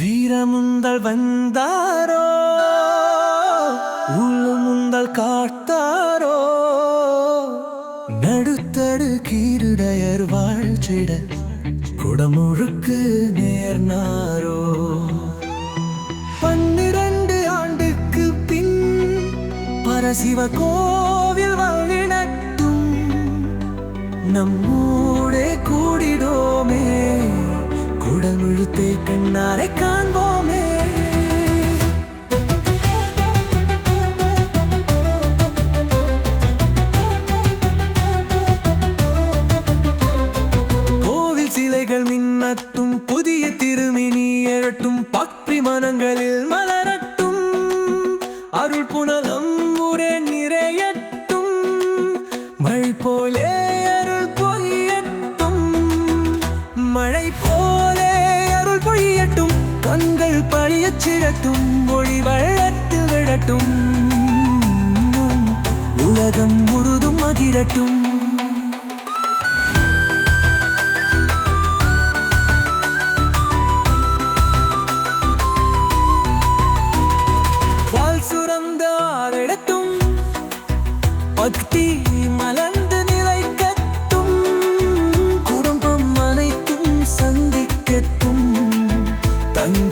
வீரமுந்தல் வந்தாரோ? உள்ளமுந்தல் காத்தாரோ? நடுத்தடு கீருடையர் வாழ்ச்சிட குடமுழுக்கு நேர்னாரோ? பன்னிரண்டு ஆண்டுக்கு பின் பரசிவ கோவில் வழிநட்டும். நம்மூடே கூடிடோமே. குடமுழுத்தே கண்ணாரை காண்போமே. கோவில் சிலைகள் மின்னத்தும் புதிய திருமினி எழட்டும் பக்ரி மனங்களில் கண்கள் பழிய சிறட்டும் மொழி வளர்த்து விடட்டும். உலகம் முழுதும் மகிழட்டும்.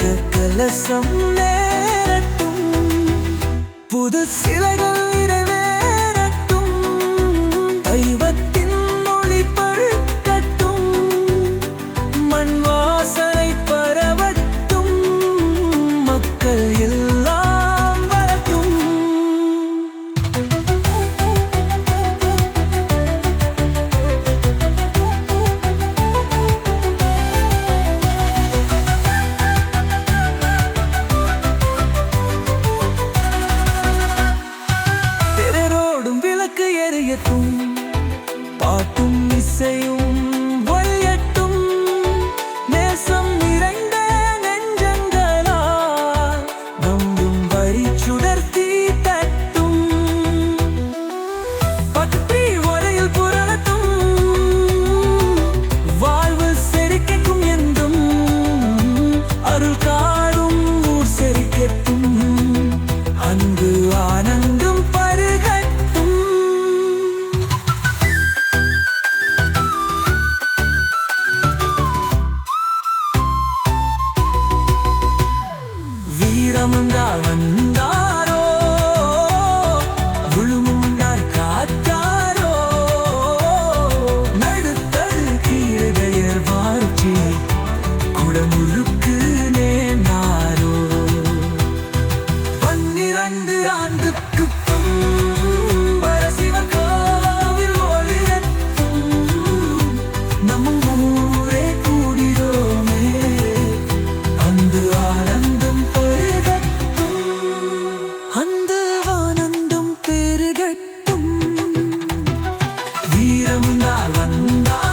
இந்த கலசம் நேரட்டும் புது சிலைகள் பாட்டும் வீரமுந்தாவன் Bunda